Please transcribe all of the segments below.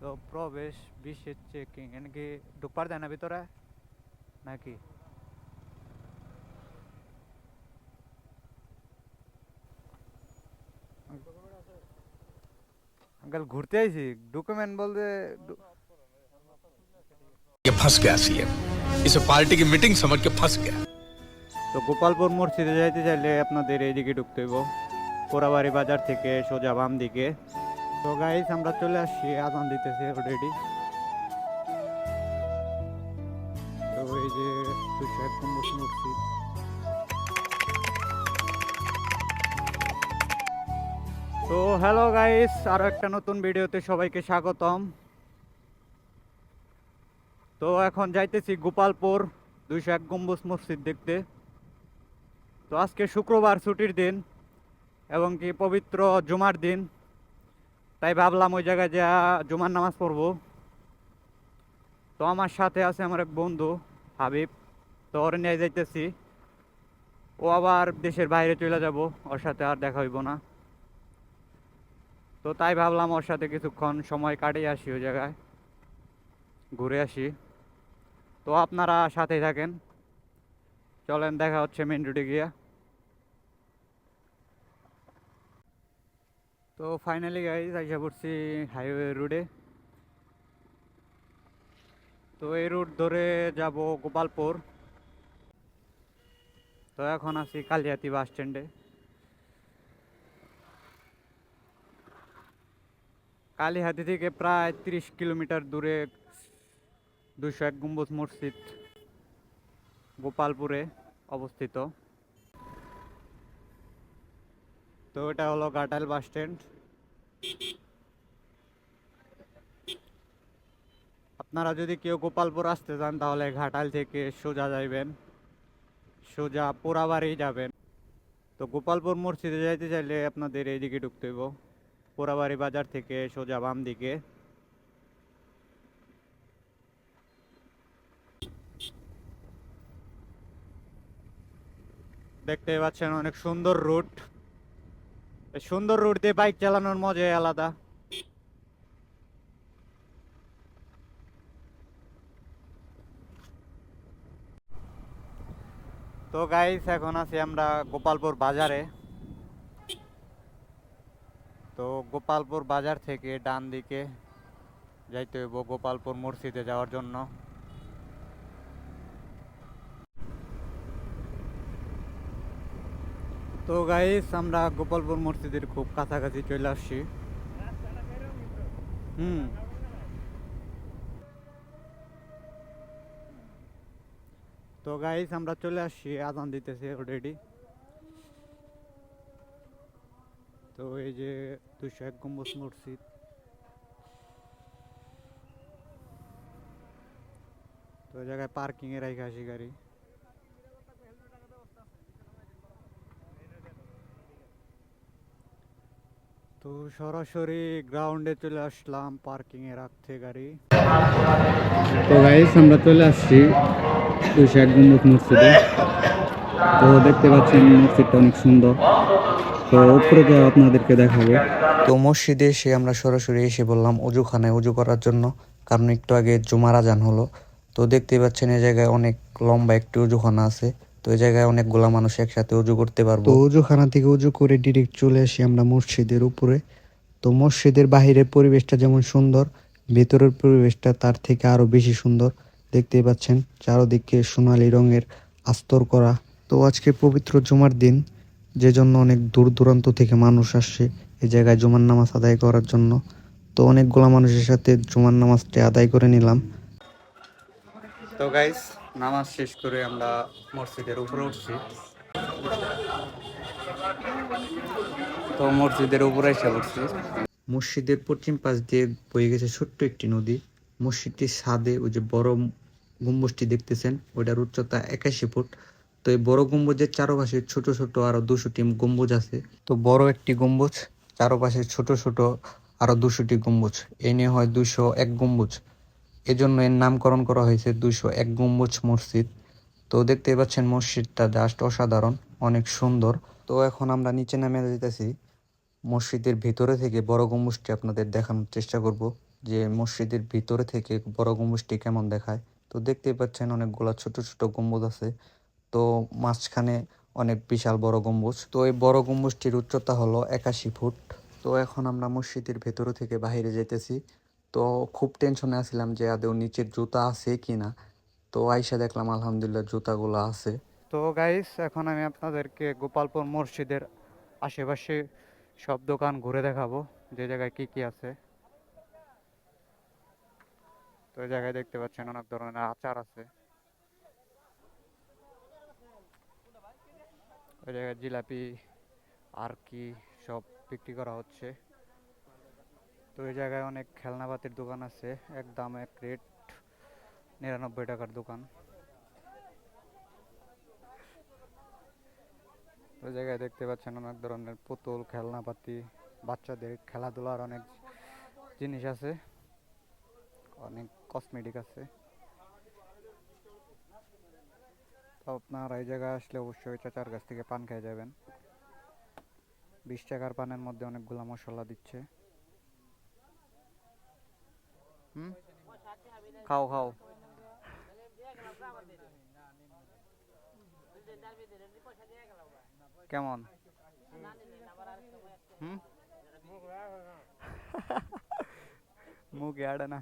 তো প্রবেশ বিশেষ চেকিং এনে কি ঢুকবার দেয় না ভিতরে? নাকি? আঙ্কাল ঘুরতে আইছি। ডকুমেন্ট বলতে ফস গেছে ইস এসে পার্টি কি মিটিং সমঝ কে ফস গেছে তো গোপালপুর মোড় সিধে যাইতে চাইলে আপনাদের এইদিকে ঢুকতে হইব। পোড়াবাড়ি বাজার থেকে সোজা বাম দিকে তো গাইস আমরা চলে আসছি আজান দিতেছি অলরেডি তো এই যে এক গম্বুজ মসজিদ তো হ্যালো গাইস আরও একটা নতুন ভিডিওতে সবাইকে স্বাগতম। তো এখন যাইতেছি গোপালপুর দুইশো এক গম্বুজ মসজিদ দেখতে। তো আজকে শুক্রবার ছুটির দিন এবং কি পবিত্র জুমার দিন। তাই ভাবলাম ওই জায়গায় যা জুমার নামাজ পড়ব। তো আমার সাথে আছে আমার এক বন্ধু, হাবিব। তো ওর নিয়ে যাইতেছি। ও আবার দেশের বাইরে চলে যাব, ওর সাথে আর দেখা হইব না। তো তাই ভাবলাম ওর সাথে কিছুক্ষণ সময় কাটিয়ে আসি ওই জায়গায়। ঘুরে আসি। তো আপনারা সাথেই থাকেন। চলেন, দেখা হচ্ছে মেন রোডে গিয়া। তো ফাইনালি গাইজ আইসা পড়ছি হাইওয়ে রোডে তো এই রুট ধরে যাব গোপালপুর। তো এখন আছি কালিয়াতি বাস স্ট্যান্ডে কালিহাতি থেকে প্রায় তিরিশ কিলোমিটার দূরে দুশো এক গম্বুজ মসজিদ গোপালপুরে অবস্থিত। তো এটা হলো ঘাটাল বাস স্ট্যান্ড। আপনারা যদি কেউ গোপালপুর আসতে চান, তাহলে ঘাটাল থেকে সোজা যাইবেন। সোজা পোড়াবাড়ি যাবেন। তো গোপালপুর মসজিদে যাইতে চাইলে আপনাদের এইদিকে ঢুকতে হইব। পোড়াবাড়ি বাজার থেকে সোজা বাম দিকে। দেখতে পাচ্ছেন অনেক সুন্দর রুট। সুন্দর রুট দিয়ে বাইক চালানোর মজাই আলাদা। তো গাইস এখন আছি আমরা গোপালপুর বাজারে। তো গোপালপুর বাজার থেকে ডান দিকে যাইতে হইব গোপালপুর মসজিদে যাওয়ার জন্য। তো গাইস আমরা গোপালপুর মসজিদের খুব কাছাকাছি চলে আসছি। হুম। তো গাইস আমরা চলে আসছি, আজান দিতেছি অলরেডি তো এই যে দুশো এক গম্বুজ মসজিদ। তো জায়গায় পার্কিং এ রাখা আসি গাড়ি। তো সরাসরি গ্রাউন্ডে চলে আসলাম পার্কিং এ রাখতে গাড়ি। তো গাইস আমরা চলে আসছি এক গম্বুজ মসজিদে। তো দেখতে পাচ্ছেন মসজিদটা অনেক সুন্দর। তো উপরে যাওয়া আপনাদেরকে দেখাবো। তো মসজিদে এসে আমরা সরাসরি এসে বললাম অজুখানায় অজু করার জন্য, কারণ একটু আগে জুমার আজান হলো। তো দেখতে পাচ্ছেন এই জায়গায় অনেক লম্বা একটি অজুখানা আছে। তো এই জায়গায় অনেকগুলা মানুষ একসাথে অজু করতে পারব। তো অজুখানা থেকে উজু করে ডিরেক্ট চলে আসি আমরা মসজিদের উপরে। তো মসজিদের বাহিরের পরিবেশটা যেমন সুন্দর, ভেতরের পরিবেশটা তার থেকে আরও বেশি সুন্দর। দেখতেই পাচ্ছেন চারদিকে সোনালী রঙের আস্তর করা। তো আজকে পবিত্র জুমার দিন যে জন্য অনেক দূর দূরান্ত থেকে মানুষ আসছে এই জায়গায় জুমার নামাজ আদায় করার জন্য। তো অনেকগুলা মানুষের সাথে জুমার নামাজটি আদায় করে নিলাম। তো গাইস নামাজ শেষ করে আমরা মসজিদের উপরে উঠছি। তো মসজিদের উপরে এসে পড়ছি। মসজিদের পশ্চিম পাশ দিয়ে বয়ে গেছে ছোট্ট একটি নদী। মসজিদটির ছাদে ওই যে বড় গম্বুজটি দেখতেছেন, ওইটার উচ্চতা একাশি ফুট। তো এই বড় গম্বুজের চারপাশে ছোট ছোট আরও দুশোটি গম্বুজ আছে। তো বড় একটি গম্বুজ, চারপাশে ছোট ছোট আরও দুশোটি গম্বুজ। এই নিয়ে হয় দুশো এক গম্বুজ। এজন্য এর নামকরণ করা হয়েছে দুশো এক গম্বুজ মসজিদ। তো দেখতে পাচ্ছেন মসজিদটা জাস্ট অসাধারণ, অনেক সুন্দর। তো এখন আমরা নিচে নামে যেতেছি মসজিদের ভিতরে থেকে বড় গম্বুজটি আপনাদের দেখানোর চেষ্টা করব যে মসজিদের ভিতরে থেকে বড় গম্বুজটি কেমন দেখায়। তো দেখতেই পাচ্ছেন অনেকগুলা ছোট ছোট গম্বুজ আছে। তো মাঝখানে অনেক বিশাল বড় গম্বুজ। তো এই বড় গম্বুজটির উচ্চতা হলো একাশি ফুট। তো এখন আমরা মসজিদের ভেতরে থেকে বাইরে যেতেছি তো খুব টেনশনে আছিলাম যে আদৌ নিচের জুতা আছে কি না তো আইসা দেখলাম আলহামদুলিল্লাহ জুতাগুলো আছে। তো গাইস এখন আমি আপনাদেরকে গোপালপুর মসজিদের আশেপাশে সব দোকান ঘুরে দেখাবো, যে জায়গায় কি কি আছে। তো এই জায়গায় দেখতে পাচ্ছেন অনেক ধরনের আচার আছে। ওই জায়গায় জিলাপি, আর কি সব বিক্রি করা হচ্ছে। তো এই জায়গায় অনেক খেলনাপাতির দোকান আছে। এক দাম, এক রেট নিরানব্বই টাকার দোকান। ওই জায়গায় দেখতে পাচ্ছেন অনেক ধরনের পুতুল, খেলনাপাতি, বাচ্চাদের খেলাধুলার অনেক জিনিস আছে। অনেক কসমেটিক আছে। তো আপনার এই জায়গায় আসলে অবশ্যই চাচার কাছ থেকে পান খেয়ে যাবেন। বিশ টাকার পানের মধ্যে অনেকগুলো মশলা দিচ্ছে। খাও খাও। কেমন? মুখে আড়ে না।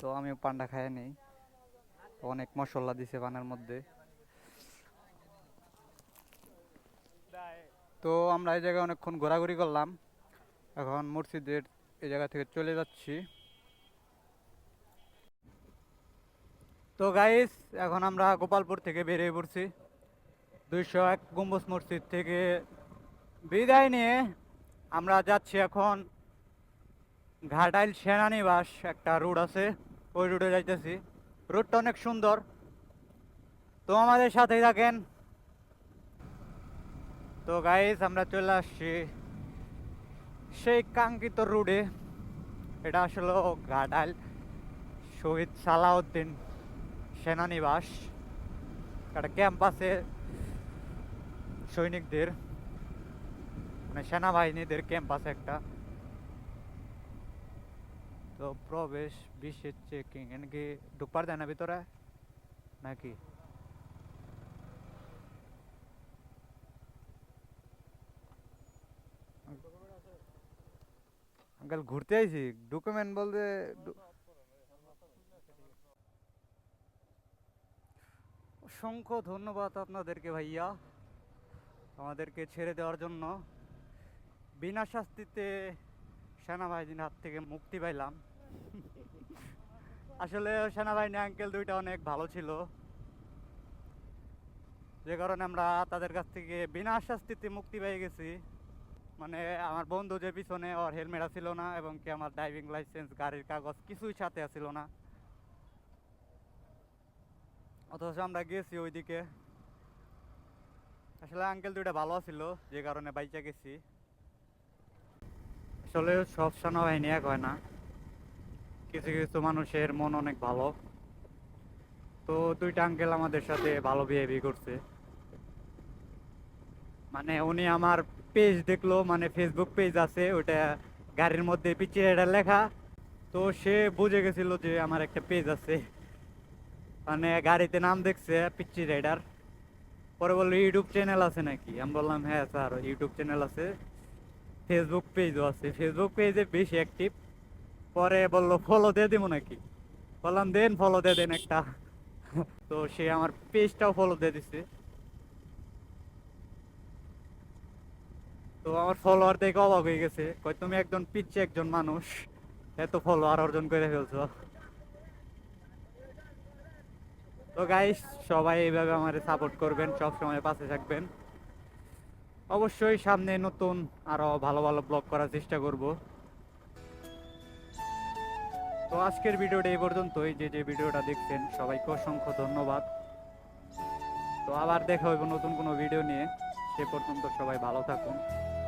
তো আমি পান্ডা খাই নেই। অনেক মশলা দিছে পানের মধ্যে। তো আমরা এই জায়গায় অনেকক্ষণ ঘোরাঘুরি করলাম। এখন মসজিদের এই জায়গা থেকে চলে যাচ্ছি। তো গাইস এখন আমরা গোপালপুর থেকে বেরিয়ে পড়ছি। দুইশো এক গম্বুজ মসজিদ থেকে বিদায় নিয়ে আমরা যাচ্ছি এখন ঘাটাইল সেনানিবাস একটা রোড আছে। ওই রোডে যাইতেছি। রোডটা অনেক সুন্দর। তো আমাদের সাথেই থাকেন। তো গাইস আমরা চলে আসছি সেই কাঙ্ক্ষিত রোডে এটা আসলে ঘাটাইল শহীদ সালাউদ্দিন সেনানিবাস, একটা ক্যাম্পাসে সৈনিকদের মানে সেনাবাহিনীদের ক্যাম্পাস একটা। তো প্রবেশ, বিশেষ চেকিং এনকি ঢুকবার দেয় না ভিতরে? নাকি? আঙ্কেল ঘুরতে আইছি? ডকুমেন্ট বলতে অসংখ্য ধন্যবাদ আপনাদেরকে ভাইয়া, আমাদেরকে ছেড়ে দেওয়ার জন্য। বিনা শাস্তিতে সেনাবাহিনীর হাত থেকে মুক্তি পাইলাম। আসলে সেনাবাহিনী আঙ্কেল দুইটা অনেক ভালো ছিল। যে কারণে আমরা তাদের কাছ থেকে বিনা শাস্তিতে মুক্তি পেয়ে গেছি। মানে আমার বন্ধু যে পিছনে, ওর হেলমেট ছিল না এবং কি আমার ড্রাইভিং লাইসেন্স গাড়ির কাগজ কিছুই সাথে ছিল না। অথচ আমরা গেছি ওইদিকে। আসলে আঙ্কেল দুইটা ভালো ছিল যে কারণে বাইচা গেছি। আসলে সব সেনাবাহিনী এক হয় না। কিছু কিছু মানুষের মন অনেক ভালো। তো দুইটা আঙ্কেল আমাদের সাথে ভালো বিহেভি করছে। মানে উনি আমার পেজ দেখল মানে ফেসবুক পেজ আছে ওটা গাড়ির মধ্যে পিছিয়ে এটা লেখা। তো সে বুঝে গেছিল যে আমার একটা পেজ আছে। মানে গাড়িতে নাম দেখছে পিচ্ছি রাইডার পরে বলল ইউটিউব চ্যানেল আছে নাকি? আমি বললাম হ্যাঁ স্যার ইউটিউব চ্যানেল আছে। ফেসবুক পেজও আছে। ফেসবুক পেজে বেশি অ্যাক্টিভ পরে বলল ফলো দিয়ে দেবো নাকি? বললাম, দেন ফলো দিয়ে দেন একটা। তো সে আমার পেজটাও ফলো দিয়ে দিছে। তো আমার ফলোয়ার দেখে অবাক হয়ে গেছে। কই তুমি একজন পিচ্ছে একজন মানুষ। এত ফলোয়ার অর্জন করে ফেলছো। তো গাইস সবাই এইভাবে আমারে সাপোর্ট করবেন সব সময় পাশে থাকবেন। অবশ্যই সামনে নতুন আরও ভালো ভালো ব্লগ করার চেষ্টা করব। তো আজকের ভিডিওটা এই পর্যন্তই। যে যে ভিডিওটা দেখছেন, সবাইকে অসংখ্য ধন্যবাদ। তো আবার দেখা হইব নতুন কোনো ভিডিও নিয়ে। সে পর্যন্ত সবাই ভালো থাকুন।